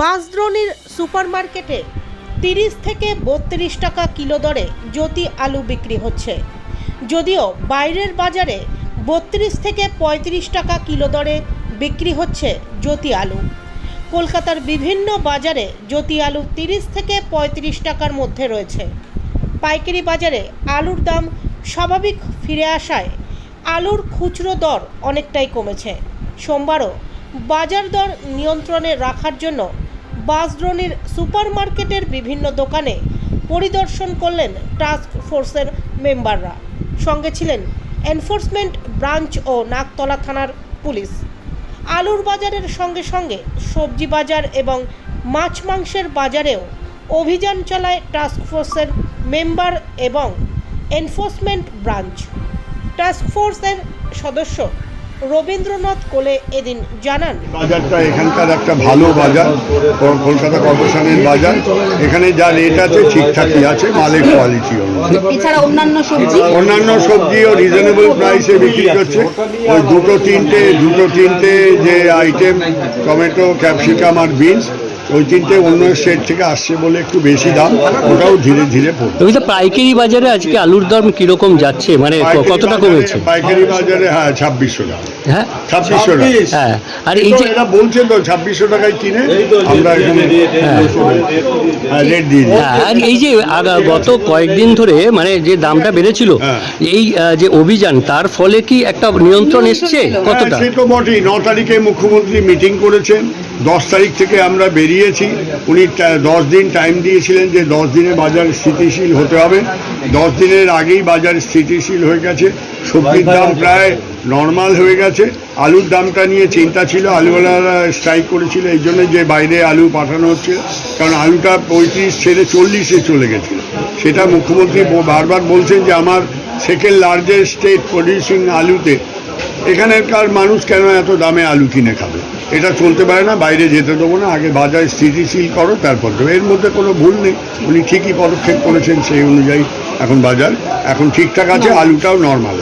বাঁশদ্রোণীর সুপারমার্কেটে তিরিশ থেকে বত্রিশ টাকা কিলো দরে জ্যোতি আলু বিক্রি হচ্ছে। যদিও বাইরের বাজারে বত্রিশ থেকে পঁয়ত্রিশ টাকা কিলো দরে বিক্রি হচ্ছে জ্যোতি আলু। কলকাতার বিভিন্ন বাজারে জ্যোতি আলু তিরিশ থেকে পঁয়ত্রিশ টাকার মধ্যে রয়েছে। পাইকারি বাজারে আলুর দাম স্বাভাবিক ফিরে আসায় আলুর খুচরো দর অনেকটাই কমেছে। সোমবারও বাজার দর নিয়ন্ত্রণে রাখার জন্য বাসদ্রোণীর সুপারমার্কেটের বিভিন্ন দোকানে পরিদর্শন করলেন টাস্ক ফোর্সের মেম্বাররা। সঙ্গে ছিলেন এনফোর্সমেন্ট ব্রাঞ্চ ও নাকতলা থানার পুলিশ। আলুর বাজারের সঙ্গে সঙ্গে সবজি বাজার এবং মাছ মাংসের বাজারেও অভিযান চালায় টাস্ক ফোর্সের মেম্বার এবং এনফোর্সমেন্ট ব্রাঞ্চ। টাস্ক ফোর্সের সদস্য রবীন্দ্রনাথ কোলে এদিন জানান। বাজারটা এখানকার একটা ভালো বাজার কল- কলকাতা কর্পোরেশনের বাজার। এখানে যা রেট আছে ঠিকঠাকই আছে মালের কোয়ালিটি এছাড়া অন্যান্য সবজি? অন্যান্য সবজিও রিজনেবল প্রাইসে বিক্রি করছে। ওই দুটো তিনটে দুটো তিনটে যে আইটেম টমেটো ক্যাপসিকাম আর বিনস ওই তিনটে অন্য স্টেট থেকে আসছে বলে একটু বেশি দাম ওটাও ধীরে ধীরে পড়বে রবি পাইকারি বাজারে আজকে আলুর দাম কীরকম যাচ্ছে? মানে কতটা কমেছে? পাইকারি বাজারে হ্যাঁ ছাব্বিশশো টাকা। হ্যাঁ? ছাব্বিশশো টাকা। হ্যাঁ। আর এই যে এরা বলছে তো ছাব্বিশশো টাকায় কিনে আমরা এখানে হ্যাঁ। রেট দিয়ে হ্যাঁ, আর এই যে গত কয়েকদিন ধরে মানে যে দামটা বেড়েছিল হ্যাঁ। এই যে অভিযান তার ফলে কি একটা নিয়ন্ত্রণ এসছে? কতটা? হ্যাঁ, সে তো বটেই। ন তারিখে মুখ্যমন্ত্রী মিটিং করেছেন দশ তারিখ থেকে আমরা বেরিয়েছি। উনি দশ দিন টাইম দিয়েছিলেন যে দশ দিনে বাজার স্থিতিশীল হতে হবে। দশ দিনের আগেই বাজার স্থিতিশীল হয়ে গেছে। সবজির দাম প্রায় নর্মাল হয়ে গেছে। আলুর দামটা নিয়ে চিন্তা ছিল। আলুওয়ালারা স্ট্রাইক করেছিল এই জন্য যে বাইরে আলু পাঠানো হচ্ছে কারণ আলুটা পঁয়ত্রিশ ছেড়ে চল্লিশে চলে গেছিল। সেটা মুখ্যমন্ত্রী বারবার বলছেন যে আমার সেকেন্ড লার্জেস্ট স্টেট প্রডিউসিং আলুতে এখানকার মানুষ কেন এত দামে আলু কিনে খাবে? এটা চলতে পারে না বাইরে যেতে দেবো না আগে বাজার স্থিতিশীল করো তারপর দেবো। এর মধ্যে কোনো ভুল নেই উনি ঠিকই পদক্ষেপ করেছেন সেই অনুযায়ী এখন বাজার। এখন ঠিকঠাক আছে আলুটাও নর্মাল